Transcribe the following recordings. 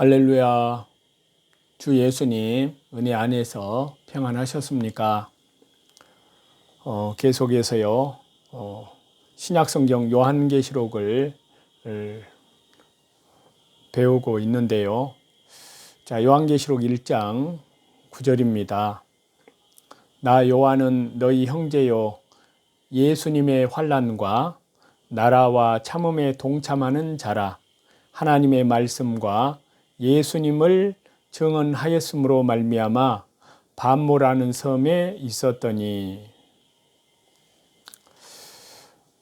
할렐루야. 주 예수님 은혜 안에서 평안하셨습니까? 어, 계속해서요. 어, 신약성경 요한계시록을 을, 배우고 있는데요. 자, 요한계시록 1장 9절입니다. 나 요한은 너희 형제요 예수님의 환란과 나라와 참음에 동참하는 자라 하나님의 말씀과 예수님을 증언하였으므로 말미암아 반모라는 섬에 있었더니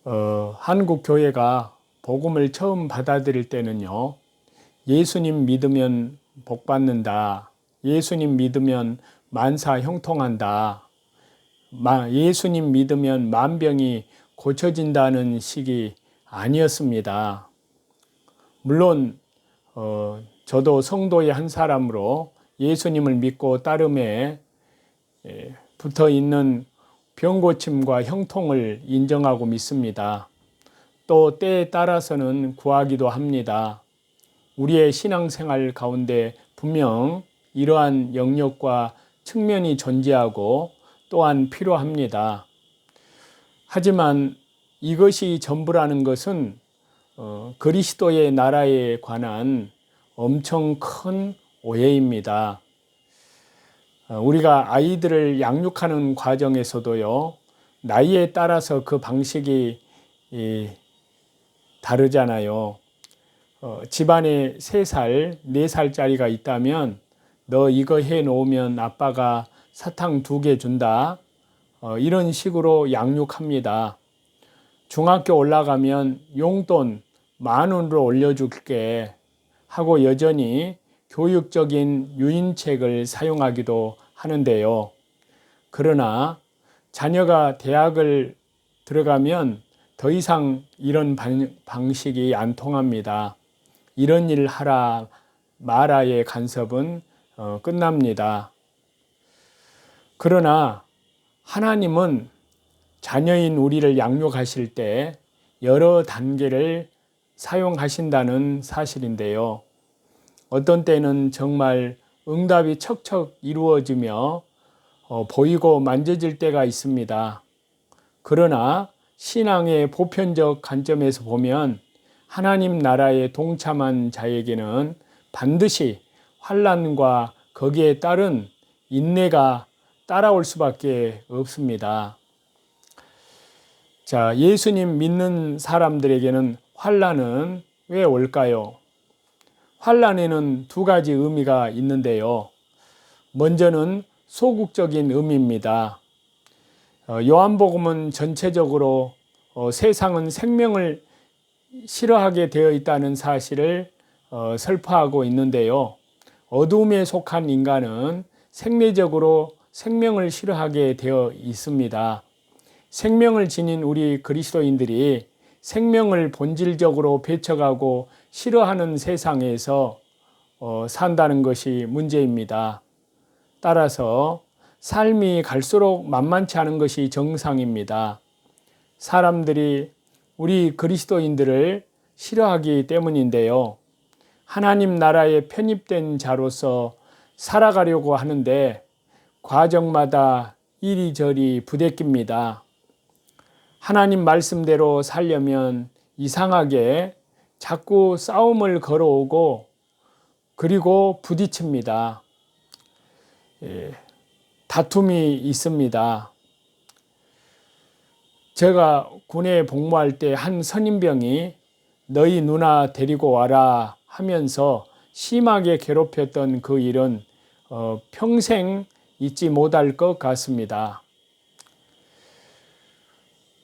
어, 한국 교회가 복음을 처음 받아들일 때는요 예수님 믿으면 복 받는다 예수님 믿으면 만사 형통한다 예수님 믿으면 만병이 고쳐진다는 식이 아니었습니다. 물론 어, 저도 성도의 한 사람으로 예수님을 믿고 따름에 예, 붙어 있는 병고침과 형통을 인정하고 믿습니다. 또 때에 따라서는 구하기도 합니다. 우리의 신앙생활 가운데 분명 이러한 영역과 측면이 존재하고 또한 필요합니다. 하지만 이것이 전부라는 것은 어, 그리스도의 나라에 관한 엄청 큰 오해입니다. 어, 우리가 아이들을 양육하는 과정에서도요, 나이에 따라서 그 방식이 이, 다르잖아요. 어, 집안에 3살, 4살짜리가 있다면 너 이거 해 놓으면 아빠가 사탕 두 개 준다. 어, 이런 식으로 양육합니다. 중학교 올라가면 용돈 만 원으로 올려줄게 하고 여전히 교육적인 유인책을 사용하기도 하는데요. 그러나 자녀가 대학을 들어가면 더 이상 이런 방식이 안 통합니다. 이런 일 하라 마라의 간섭은 어, 끝납니다. 그러나 하나님은 자녀인 우리를 양육하실 때 여러 단계를 사용하신다는 사실인데요. 어떤 때는 정말 응답이 척척 이루어지며 어, 보이고 만져질 때가 있습니다. 그러나 신앙의 보편적 관점에서 보면 하나님 나라에 동참한 자에게는 반드시 환란과 거기에 따른 인내가 따라올 수밖에 없습니다. 자, 예수님 믿는 사람들에게는 환란은 왜 올까요? 환란에는 두 가지 의미가 있는데요. 먼저는 소극적인 의미입니다. 어, 요한복음은 전체적으로 어, 세상은 생명을 싫어하게 되어 있다는 사실을 어, 설파하고 있는데요. 어둠에 속한 인간은 생리적으로 생명을 싫어하게 되어 있습니다. 생명을 지닌 우리 그리스도인들이 생명을 본질적으로 배척하고 싫어하는 세상에서 어, 산다는 것이 문제입니다. 따라서 삶이 갈수록 만만치 않은 것이 정상입니다. 사람들이 우리 그리스도인들을 싫어하기 때문인데요. 하나님 나라에 편입된 자로서 살아가려고 하는데 과정마다 이리저리 부대낍니다. 하나님 말씀대로 살려면 이상하게 자꾸 싸움을 걸어오고 그리고 부딪힙니다. 예, 다툼이 있습니다. 제가 군에 복무할 때 한 선임병이 너희 누나 데리고 와라 하면서 심하게 괴롭혔던 그 일은 어, 평생 잊지 못할 것 같습니다.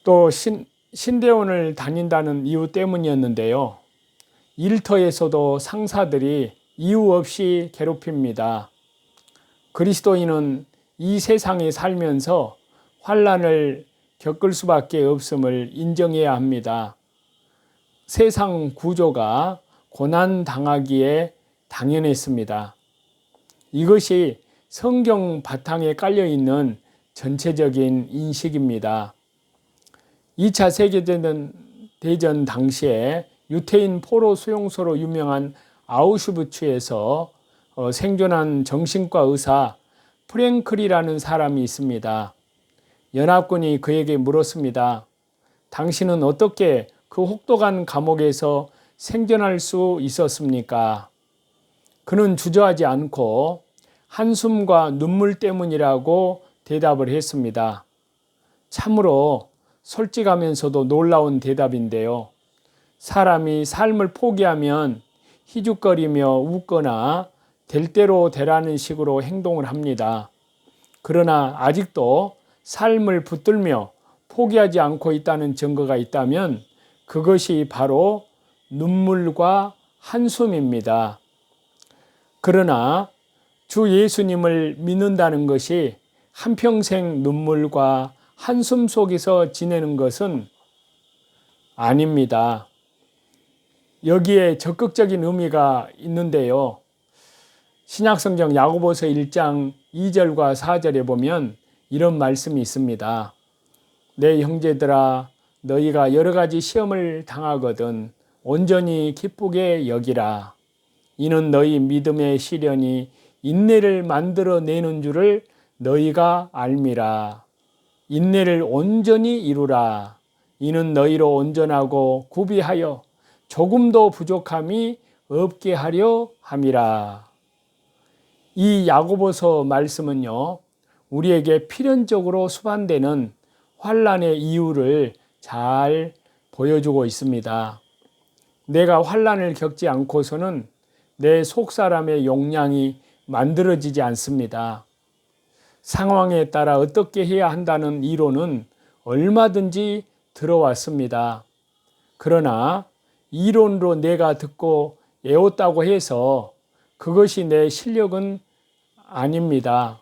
또 신, 신대원을 다닌다는 이유 때문이었는데요. 일터에서도 상사들이 이유 없이 괴롭힙니다. 그리스도인은 이 세상에 살면서 환란을 겪을 수밖에 없음을 인정해야 합니다. 세상 구조가 고난 당하기에 당연했습니다. 이것이 성경 바탕에 깔려 있는 전체적인 인식입니다. 2차 세계대전 대전 당시에 유태인 포로 수용소로 유명한 아우슈부츠에서 어, 생존한 정신과 의사 프랭클이라는 사람이 있습니다. 연합군이 그에게 물었습니다. 당신은 어떻게 그 혹독한 감옥에서 생존할 수 있었습니까? 그는 주저하지 않고 한숨과 눈물 때문이라고 대답을 했습니다. 참으로 솔직하면서도 놀라운 대답인데요. 사람이 삶을 포기하면 희죽거리며 웃거나 될 대로 되라는 식으로 행동을 합니다. 그러나 아직도 삶을 붙들며 포기하지 않고 있다는 증거가 있다면 그것이 바로 눈물과 한숨입니다. 그러나 주 예수님을 믿는다는 것이 한평생 눈물과 한숨 속에서 지내는 것은 아닙니다. 여기에 적극적인 의미가 있는데요. 신약성경 야고보서 1장 2절과 4절에 보면 이런 말씀이 있습니다. 내 형제들아 너희가 여러 가지 시험을 당하거든 온전히 기쁘게 여기라. 이는 너희 믿음의 시련이 인내를 만들어 내는 줄을 너희가 알미라. 인내를 온전히 이루라. 이는 너희로 온전하고 구비하여 조금도 부족함이 없게 하려 함이라. 이 야고보서 말씀은요. 우리에게 필연적으로 수반되는 환란의 이유를 잘 보여주고 있습니다. 내가 환란을 겪지 않고서는 내 속사람의 용량이 만들어지지 않습니다. 상황에 따라 어떻게 해야 한다는 이론은 얼마든지 들어왔습니다. 그러나 이론으로 내가 듣고 애웠다고 해서 그것이 내 실력은 아닙니다.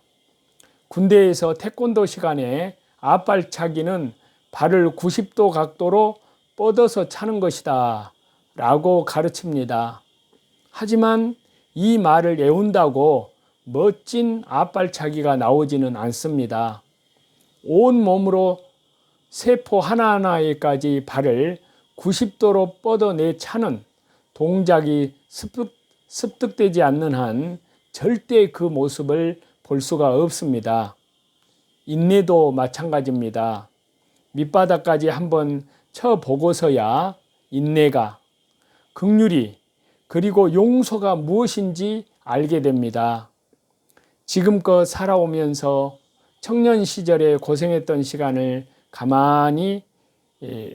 군대에서 태권도 시간에 앞발차기는 발을 90도 각도로 뻗어서 차는 것이다. 라고 가르칩니다. 하지만 이 말을 애운다고 멋진 앞발차기가 나오지는 않습니다. 온 몸으로 세포 하나하나에까지 발을 90도로 뻗어내 차는 동작이 습득, 습득되지 않는 한 절대 그 모습을 볼 수가 없습니다. 인내도 마찬가지입니다. 밑바닥까지 한번 쳐보고서야 인내가, 극률이, 그리고 용서가 무엇인지 알게 됩니다. 지금껏 살아오면서 청년 시절에 고생했던 시간을 가만히 예,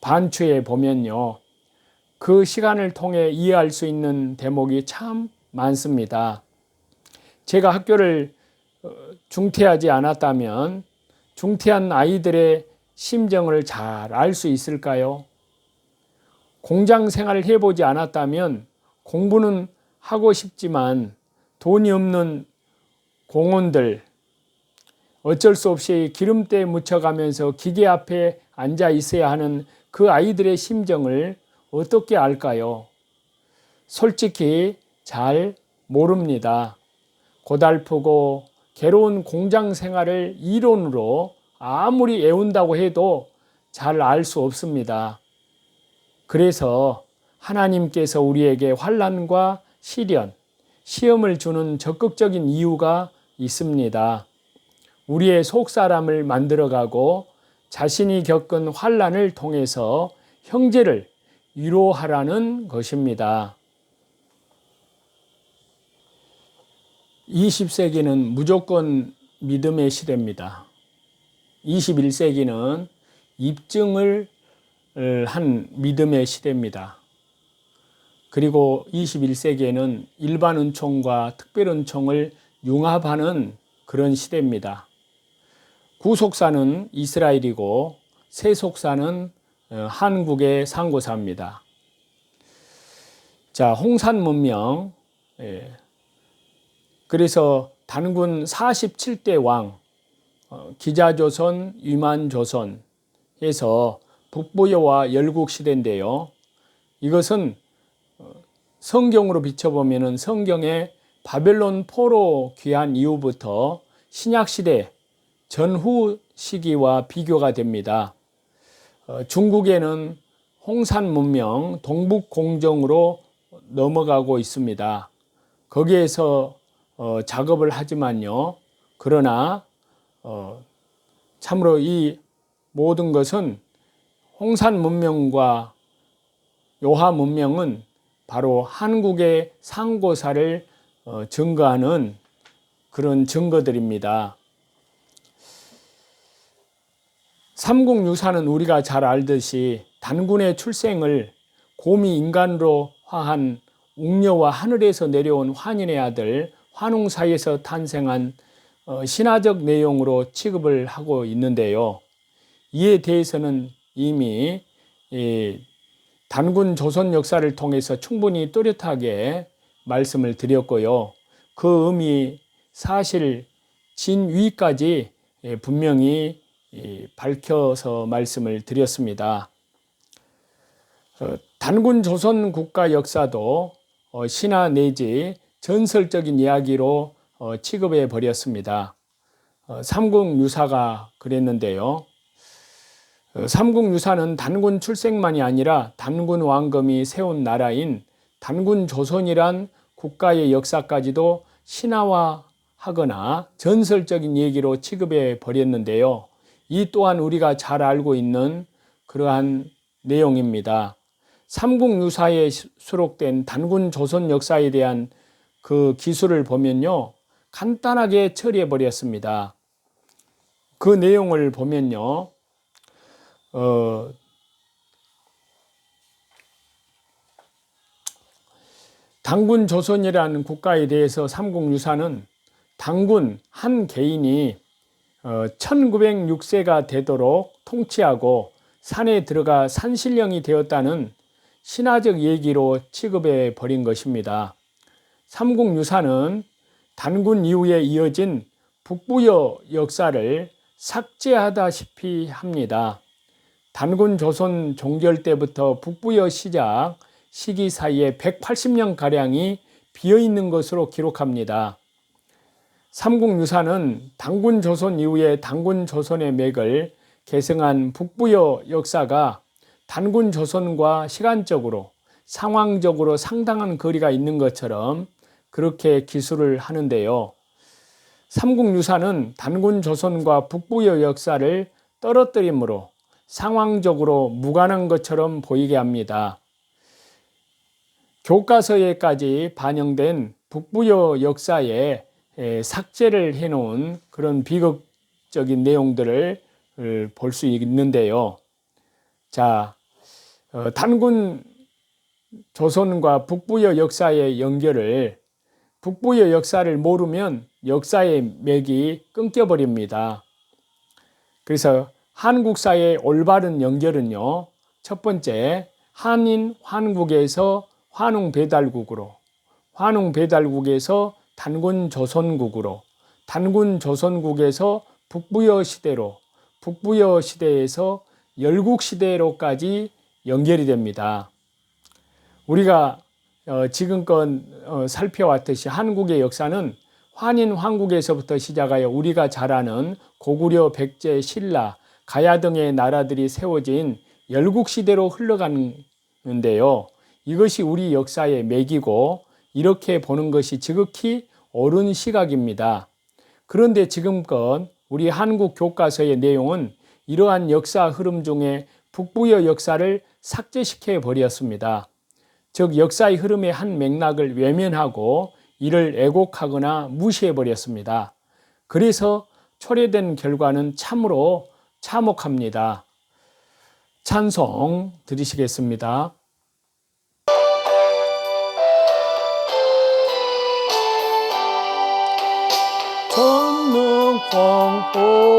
반추해 보면요. 그 시간을 통해 이해할 수 있는 대목이 참 많습니다. 제가 학교를 어, 중퇴하지 않았다면 중퇴한 아이들의 심정을 잘 알 수 있을까요? 공장 생활을 해보지 않았다면 공부는 하고 싶지만 돈이 없는 공원들 어쩔 수 없이 기름때 묻혀가면서 기계 앞에 앉아 있어야 하는 그 아이들의 심정을 어떻게 알까요? 솔직히 잘 모릅니다. 고달프고 괴로운 공장 생활을 이론으로 아무리 애운다고 해도 잘 알 수 없습니다. 그래서 하나님께서 우리에게 환란과 시련, 시험을 주는 적극적인 이유가 있습니다. 우리의 속사람을 만들어가고 자신이 겪은 환란을 통해서 형제를 위로하라는 것입니다. 20세기는 무조건 믿음의 시대입니다. 21세기는 입증을 한 믿음의 시대입니다. 그리고 21세기에는 일반 은총과 특별 은총을 융합하는 그런 시대입니다. 구속사는 이스라엘이고 세속사는 어, 한국의 상고사입니다. 자, 홍산 문명. 예. 그래서 단군 47대 왕, 어, 기자조선, 위만조선 해서 북부여와 열국시대인데요. 이것은 어, 성경으로 비춰보면 성경의 바벨론 포로 귀한 이후부터 신약시대 전후 시기와 비교가 됩니다. 어, 중국에는 홍산 문명, 동북 공정으로 넘어가고 있습니다. 거기에서 어, 작업을 하지만요. 그러나 어, 참으로 이 모든 것은 홍산 문명과 요하 문명은 바로 한국의 상고사를 어, 증거하는 그런 증거들입니다. 삼국유사는 우리가 잘 알듯이 단군의 출생을 곰이 인간으로 화한 웅녀와 하늘에서 내려온 환인의 아들 환웅 사이에서 탄생한 어, 신화적 내용으로 취급을 하고 있는데요. 이에 대해서는 이미 단군 조선 역사를 통해서 충분히 또렷하게 말씀을 드렸고요. 그 의미 사실 진위까지 예, 분명히 밝혀서 말씀을 드렸습니다. 어, 단군 조선 국가 역사도 어, 신화 내지 전설적인 이야기로 어, 취급해 버렸습니다. 삼국 유사가 그랬는데요. 삼국 유사는 단군 출생만이 아니라 단군 왕검이 세운 나라인 단군 조선이란 국가의 역사까지도 신화화하거나 전설적인 얘기로 취급해 버렸는데요. 이 또한 우리가 잘 알고 있는 그러한 내용입니다. 삼국 유사에 수록된 단군 조선 역사에 대한 그 기술을 보면요. 간단하게 처리해 버렸습니다. 그 내용을 보면요. 어, 당군 조선이라는 국가에 대해서 삼국유사는 당군 한 개인이 어, 1906세가 되도록 통치하고 산에 들어가 산신령이 되었다는 신화적 얘기로 취급해 버린 것입니다. 삼국유사는 단군 이후에 이어진 북부여 역사를 삭제하다시피 합니다. 단군 조선 종결 때부터 북부여 시작 시기 사이에 180년 가량이 비어 있는 것으로 기록합니다. 삼국유사는 단군 조선 이후에 단군 조선의 맥을 계승한 북부여 역사가 단군 조선과 시간적으로 상황적으로 상당한 거리가 있는 것처럼 그렇게 기술을 하는데요. 삼국유사는 단군 조선과 북부여 역사를 떨어뜨림으로 상황적으로 무관한 것처럼 보이게 합니다. 교과서에까지 반영된 북부여 역사에 삭제를 해놓은 그런 비극적인 내용들을 볼 수 있는데요. 자, 어, 단군 조선과 북부여 역사의 연결을 북부여 역사를 모르면 역사의 맥이 끊겨버립니다. 그래서 한국사의 올바른 연결은요, 첫 번째, 한인 환국에서 환웅 배달국으로, 환웅 배달국에서 단군 조선국으로, 단군 조선국에서 북부여 시대로, 북부여 시대에서 열국 시대로까지 연결이 됩니다. 우리가 어, 지금껏 어, 살펴왔듯이 한국의 역사는 환인 황국에서부터 시작하여 우리가 잘 아는 고구려, 백제, 신라, 가야 등의 나라들이 세워진 열국 시대로 흘러가는데요. 이것이 우리 역사의 맥이고 이렇게 보는 것이 지극히 옳은 시각입니다. 그런데 지금껏 우리 한국 교과서의 내용은 이러한 역사 흐름 중에 북부여 역사를 삭제시켜 버렸습니다. 즉 역사의 흐름의 한 맥락을 외면하고 이를 애곡하거나 무시해 버렸습니다. 그래서 초래된 결과는 참으로 참혹합니다. 찬송 드리시겠습니다.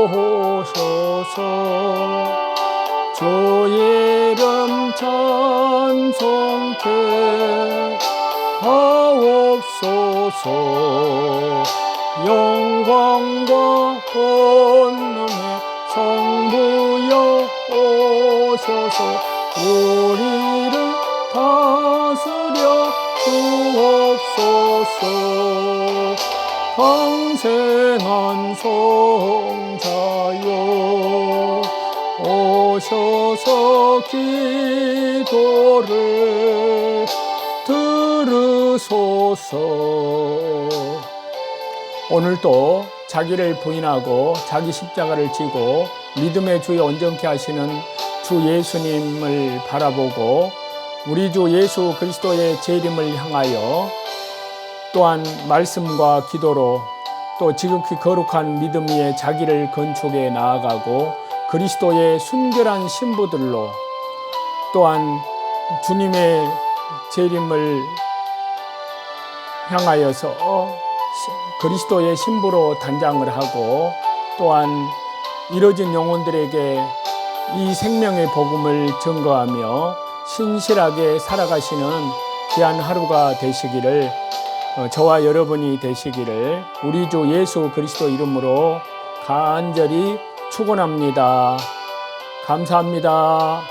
오소서. 주의 이름 찬송케 하옵소서. 영광과 권능의 성부여 오셔서. 우리를 다스려 주옵소서 평생한 성자여 오셔서 기도를 들 들으소서. 오늘도 자기를 부인하고 자기 십자가를 지고 믿음의 주에 온전케 하시는 주 예수님을 바라보고 우리 주 예수 그리스도의 재림을 향하여 또한 말씀과 기도로 또 지극히 거룩한 믿음 위에 자기를 건축해 나아가고 그리스도의 순결한 신부들로 또한 주님의 재림을 향하여서 그리스도의 신부로 단장을 하고 또한 이뤄진 영혼들에게 이 생명의 복음을 증거하며 신실하게 살아가시는 귀한 하루가 되시기를 어, 저와 여러분이 되시기를 우리 주 예수 그리스도 이름으로 간절히 축원합니다. 감사합니다.